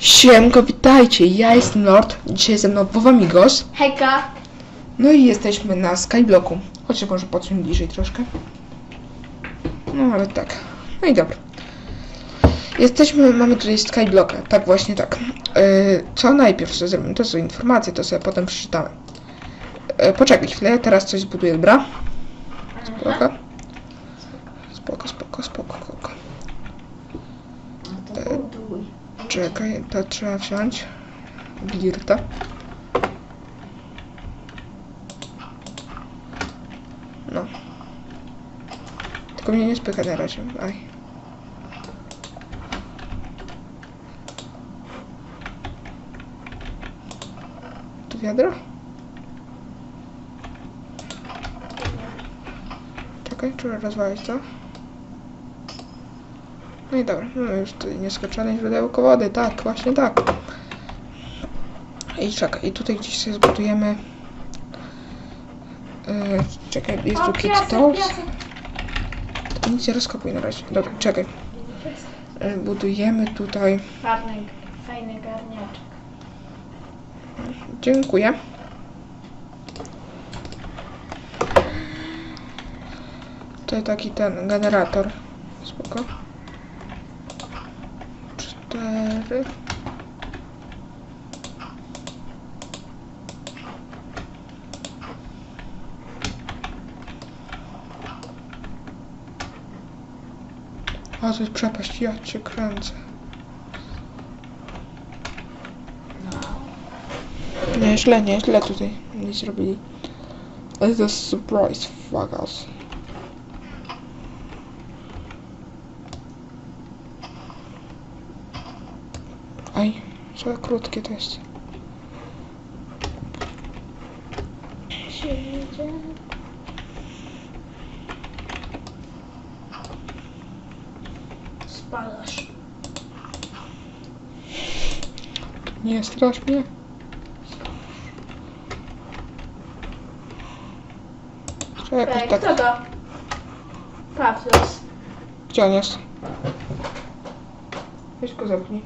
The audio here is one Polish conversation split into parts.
Siemko, witajcie, ja jestem Lord, dzisiaj ze mną Wowa Amigos. Hejka! No i jesteśmy na Skyblocku. Chodźcie może podsuń bliżej troszkę. No ale tak. No i dobra. Jesteśmy, mamy tutaj Skyblocka, tak właśnie tak. Yy, co najpierw sobie zrobimy, to są informacje, to sobie potem przeczytamy. Yy, poczekaj chwilę, teraz coś zbuduję, dobra? Spoko. Spoko, spoko, spoko, spoko. No to buduj. Czekaj, to trzeba wziąć. Dirta. No. Tylko mnie nie spycha na razie. Aj. Tu wiadro? Czekaj, trzeba rozwalić to. No i dobra, no już tutaj nieskończone źródełko wody, tak, właśnie tak. I czekaj, i tutaj gdzieś sobie zbudujemy... Yy, czekaj, jest tu kit. To nic nie rozkopuj na razie. Dobra, czekaj. Yy, budujemy tutaj... Fajny, fajny garniaczek. Dziękuję. Tutaj taki ten generator. Spoko. Cztery. A, to jest przepaść, ja cię kręcę. Nie, źle, nie, źle tutaj nie zrobili. Ale to surprise, fuck us. Za krótkie to jest. Spadasz. Nie strasz mnie. Jakoś Ej, tak... kto to? Paplos. Gdzie on jest? Weź go zamknij.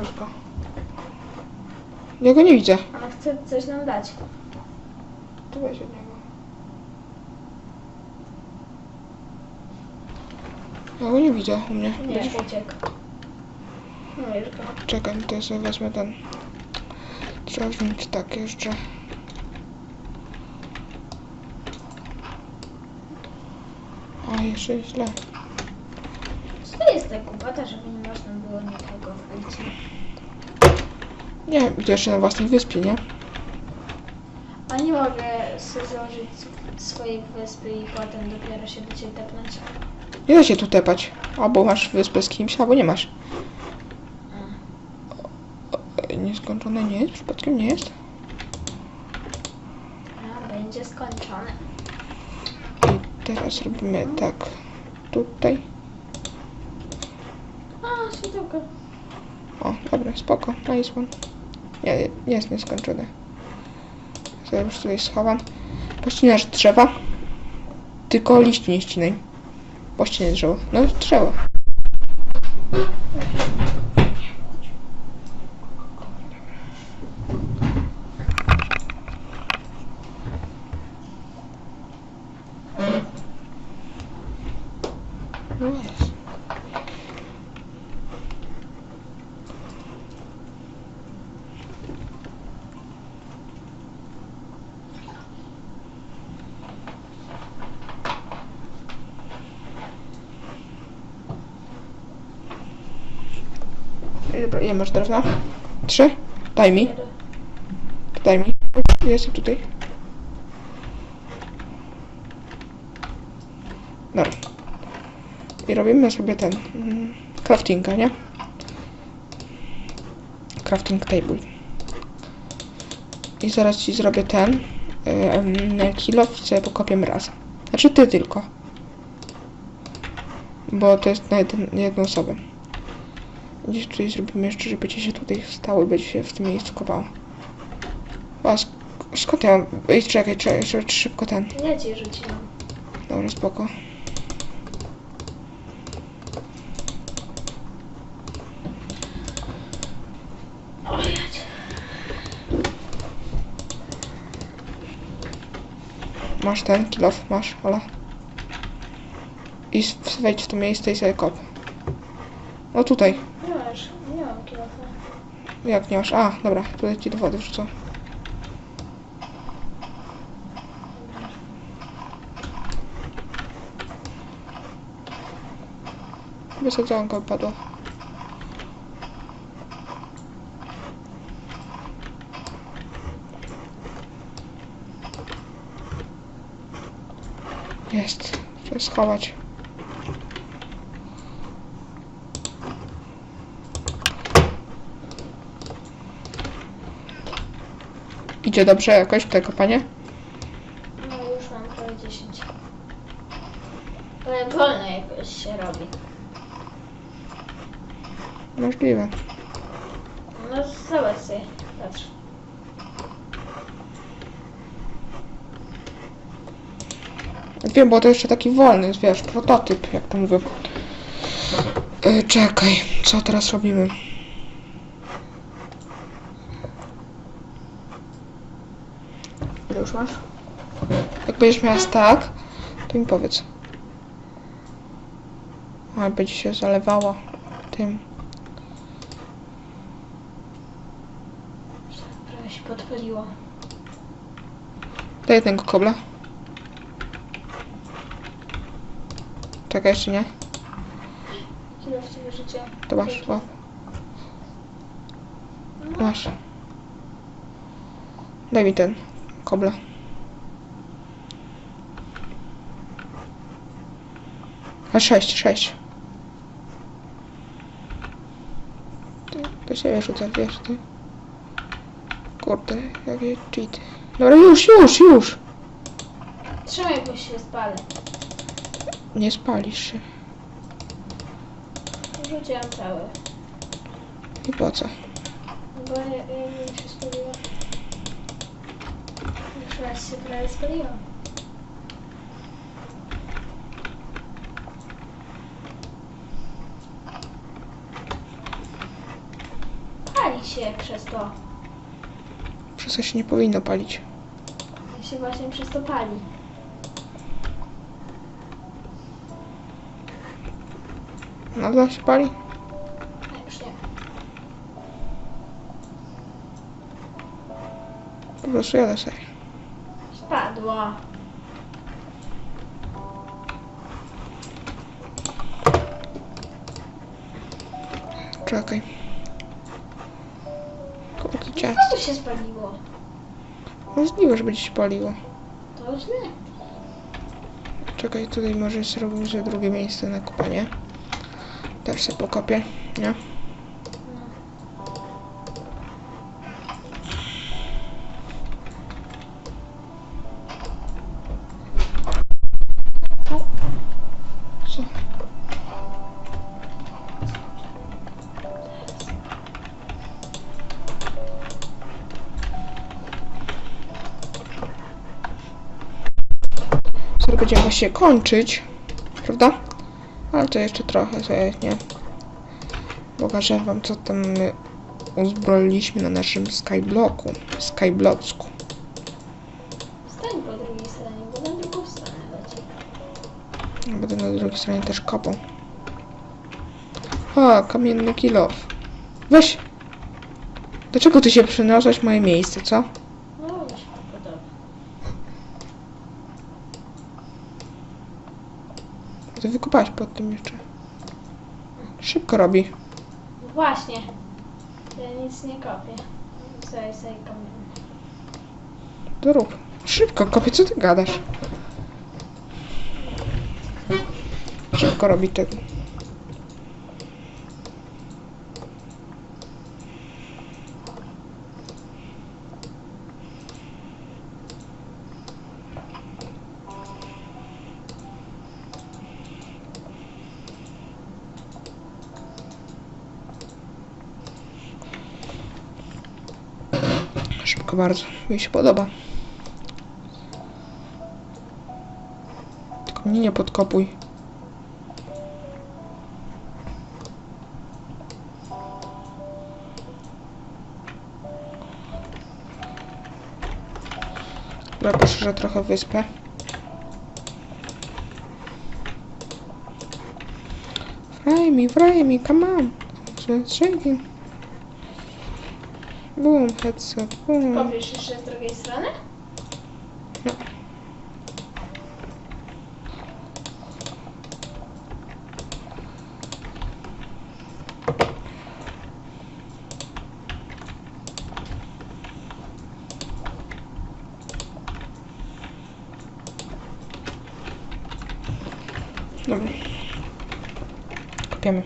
Weź go. Ja go nie widzę. Ona chce coś nam dać. To weź od niego. Ja go nie widzę u mnie. Nie, Weź- uciekł. No już go. Czekaj, to sobie wezmę ten. Trzeba wziąć tak jeszcze. A, jeszcze źle. Co to jest ta kupata, żeby nie można było nikogo wejść? Nie, gdzie jeszcze na własnej wyspie, nie? A nie mogę sobie założyć swojej wyspy i potem dopiero się do ciebie tepnąć. Nie da się tu tepać. Albo masz wyspę z kimś, albo nie masz. E, Nieskończone nie jest? Przypadkiem nie jest? A, będzie skończone. I teraz robimy tak. Tutaj. A, światełko. O, dobra, spoko. Nice one. Nie, jest nieskończone. Sobie już tutaj schowam. Pościnasz drzewa. Tylko liści nie ścinaj. Pościnaj drzewo. No, drzewo. No jest. Ej, Dobra, ile masz drewna? Trzy? Daj mi, daj mi. Jest tutaj. Dobra. I robimy sobie ten mm, craftinga, nie? Crafting table. I zaraz ci zrobię ten yy, kilo i sobie pokopiemy raz. Znaczy ty tylko. Bo to jest na jeden, jedną osobę. Gdzieś czyli zrobimy jeszcze, żeby ci się tutaj stało i będzie się w tym miejscu kopał. A sk skąd ja mam? Ej, czekaj, czekaj, czekaj, szybko ten. Ja cię rzuciłam. Dobra, spoko. Masz ten kilof, masz, ale. I wejdź w to miejsce i sobie kop. No tutaj. Jak nie masz? A, dobra, tutaj ci do wody wrzucę. Wysadzonka padła. Jest. Trzeba schować. Idzie dobrze jakoś te kopanie? No już mam prawie 10. Ale wolno jakoś się robi. Możliwe. No zobacz sobie, patrz. Wiem, bo to jeszcze taki wolny, wiesz, prototyp, jak to mówię. E, czekaj, co teraz robimy? Ile już masz? Jak będziesz miała tak, to mi powiedz. A, będzie się zalewała tym. Prawie się podpaliło. Do jednego kobla. Czekaj, jeszcze nie. Kilo w sobie życie. To masz, o, masz. Daj mi ten kobla. A sześć, sześć. Ty, to się rzuca, wiesz, ty. Kurde, jakie cheat. Dobra, już, już, już. Trzymaj, bo się spalę. Nie spalisz się. Rzuciłam cały. I po co? Bo ja, ja mi się spaliła. Już raz się prawie spaliłam. Pali się przez to. Przez to się nie powinno palić. się właśnie przez to pali. Nadal się pali? A już nie. Po prostu jadę sobie. Czekaj. Kurde, cię. Co tu się spaliło? Możliwe, że będzie się paliło. To źle. Czekaj, tutaj może zrobimy sobie drugie miejsce na kopanie. Też sobie pokopię, Będziemy właśnie kończyć, prawda? Ale to jeszcze trochę sobie, nie? Pokażę wam, co tam my uzbroiliśmy na naszym skyblocku, skyblocku. Stań po drugiej stronie, bo na drugą stronę leci. Będę na drugiej stronie też kopał. A, kamienny kilof. Weź! Dlaczego ty się przeniosłeś moje miejsce, co? No mi się podoba. Ty wykopałeś pod tym jeszcze. Szybko robi. Właśnie. Ja nic nie kopię. Sobie sobie kopię. To rób. Szybko kopie, co ty gadasz? Szybko robi tego. Szybko bardzo. Mi się podoba. Tylko mnie nie podkopuj. Dobra, poszerzę trochę wyspę. Fraj mi, fraj mi, come on. Shaking. Boom, headset, boom. Powiesz jeszcze z drugiej strony? Dobra. Kopiemy.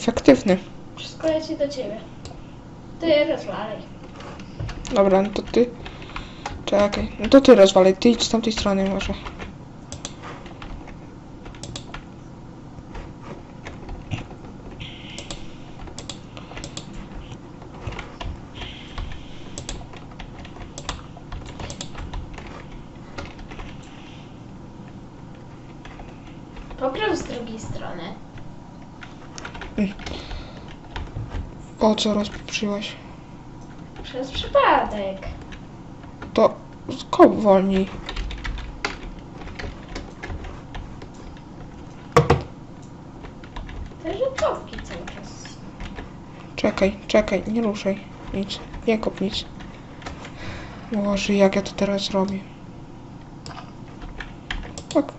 Efektywny. Wszystko leci do ciebie. Ty rozwalaj. Dobra, no to ty. Czekaj. No to ty rozwalaj. Ty idź z tamtej strony może. Popraw z drugiej strony. O co rozpieprzyłaś? Przez przypadek. To kop wolniej. Te rzeczowki cały czas. Czekaj, czekaj, nie ruszaj. Nic. Nie kop nic. Boże, jak ja to teraz robię. Tak.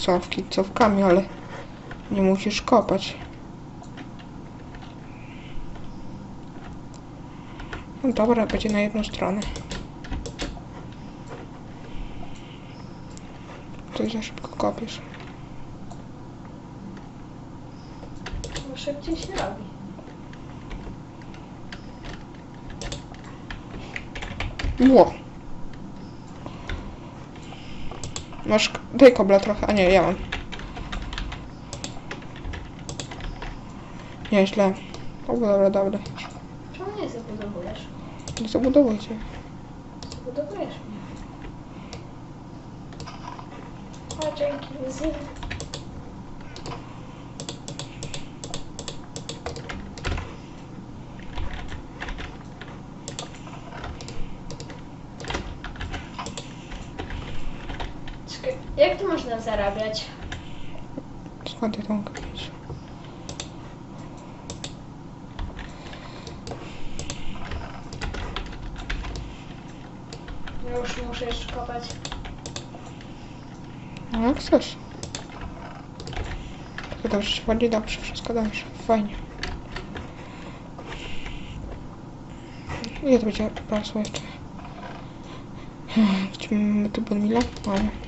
Cofki, cofkami, ale nie musisz kopać. No dobra, będzie na jedną stronę. Ty za szybko kopiesz. Bo szybciej się robi. Ło. Masz, daj kobla trochę, a nie, ja mam. Nieźle. O, dobra, dobra. Czemu nie zabudowujesz? Nie zabudowujcie. Zabudowujesz mnie. O, dzięki, Luzy. Czekaj, Jak tu można zarabiać? To mogę mieć? Ja już muszę jeszcze kopać. No jak chcesz. Tylko dobrze chodzi, dobrze, wszystko dobrze, fajnie. Ile to będzie rosło jeszcze? Gdzie mamy tu bonmila? Mamy.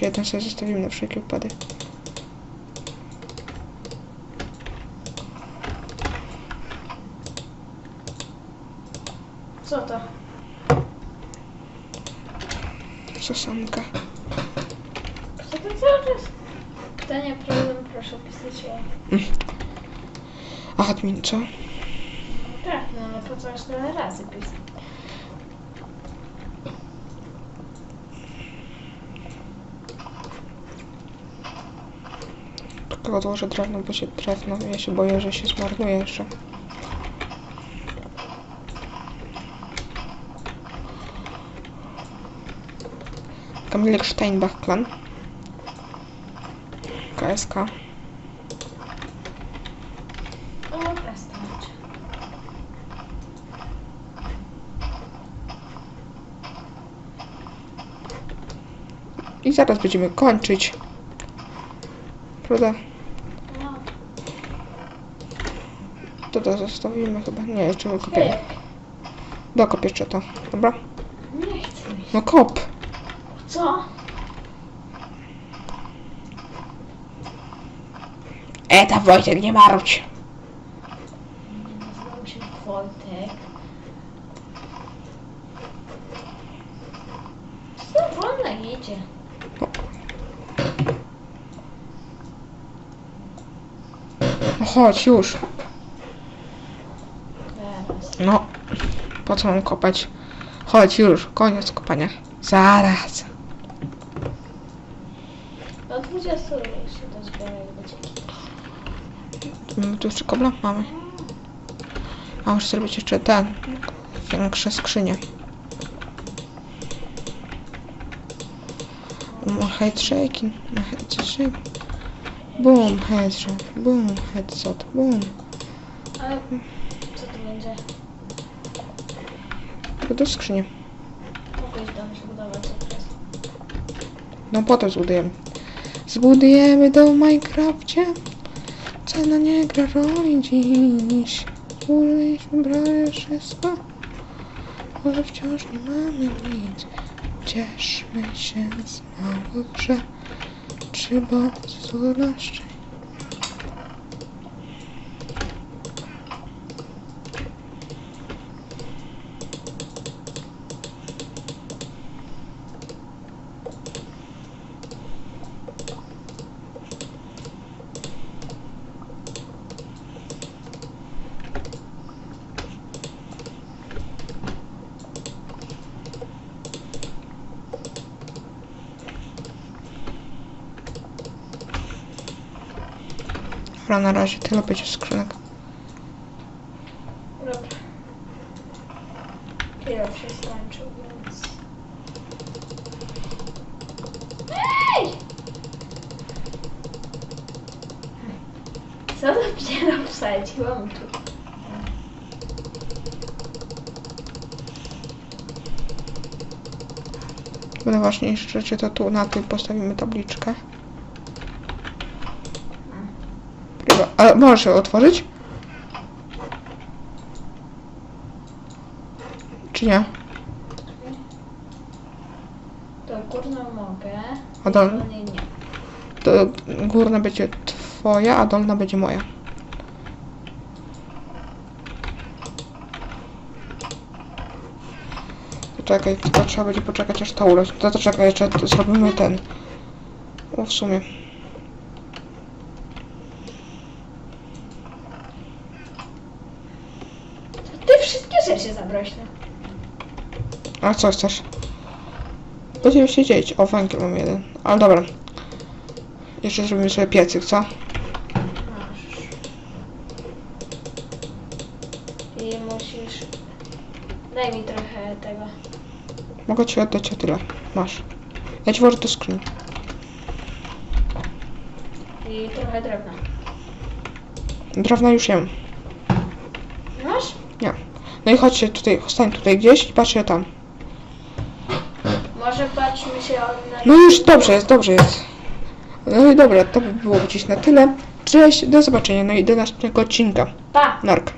Gdzie jeden sobie zostawimy na wszelki wypadek. Co to? Sosanka. Co to cały czas? Pytanie, problem, proszę pisać je. Admin, co? Tak, no ale po co aż tyle razy pisać? Tylko odłożę drewno, bo się drewno, ja się boję, że się zmarnuje jeszcze. Kamilek Steinbach klan. KSK. O, wystarczy. I zaraz będziemy kończyć. Prawda? No, To zostawimy chyba. Nie, jeszcze wykopiemy. jak? Dokop jeszcze to. Dobra? Nie chcę mi. No kop. Co? Eta Wojtek, nie marudź. Nie nazywam się Wojtek. Co wolno idzie? No chodź już. No. Po co mam kopać? Chodź już, koniec kopania. Zaraz. Do 20 się to jak będzie. Mm, Tu jeszcze kobla mamy. A muszę zrobić jeszcze ten. Większe skrzynie. Mm, Head shaking. Head shaking. Boom, headshot. Boom, headshot. Boom. Ale co to będzie? To do skrzyni. Dom. No potem zbudujemy. Zbudujemy do Minecrafcie. Cena nie gra roli dziś. Użyliśmy prawie wszystko. Ale wciąż nie mamy nic. Cieszmy się z małych rzeczy. Bo cudowności. Dobra, na razie tyle będzie skrzynek. Dobra. Się skończył, więc... Ej! Co dopiero wsadziłam tu? Będę ważniejsze rzeczy, to tu na tej postawimy tabliczkę. Ale możesz ją otworzyć? Czy nie? To górną mogę. A dol- dolnej nie. To górna będzie twoja, a dolna będzie moja. Czekaj, tylko trzeba będzie poczekać aż to urośnie. To, to czekaj, jeszcze zrobimy ten. O, w sumie. Ty wszystkie rzeczy zabrośne. A co chcesz? Będziemy się dzielić. O, węgiel mam jeden. Ale dobra. Jeszcze zrobimy sobie piecyk, co? Masz. I musisz... Daj mi trochę tego. Mogę ci oddać o tyle. Masz. Ja ci włożę do skrzyni. I trochę drewna. Drewna już jem. Masz? No i chodźcie tutaj, stań tutaj gdzieś i patrzcie tam. Może patrzmy się na... No już dobrze jest, dobrze jest. No i dobra, to by było dziś na tyle. Cześć, do zobaczenia, no i do następnego odcinka. Pa! Nark.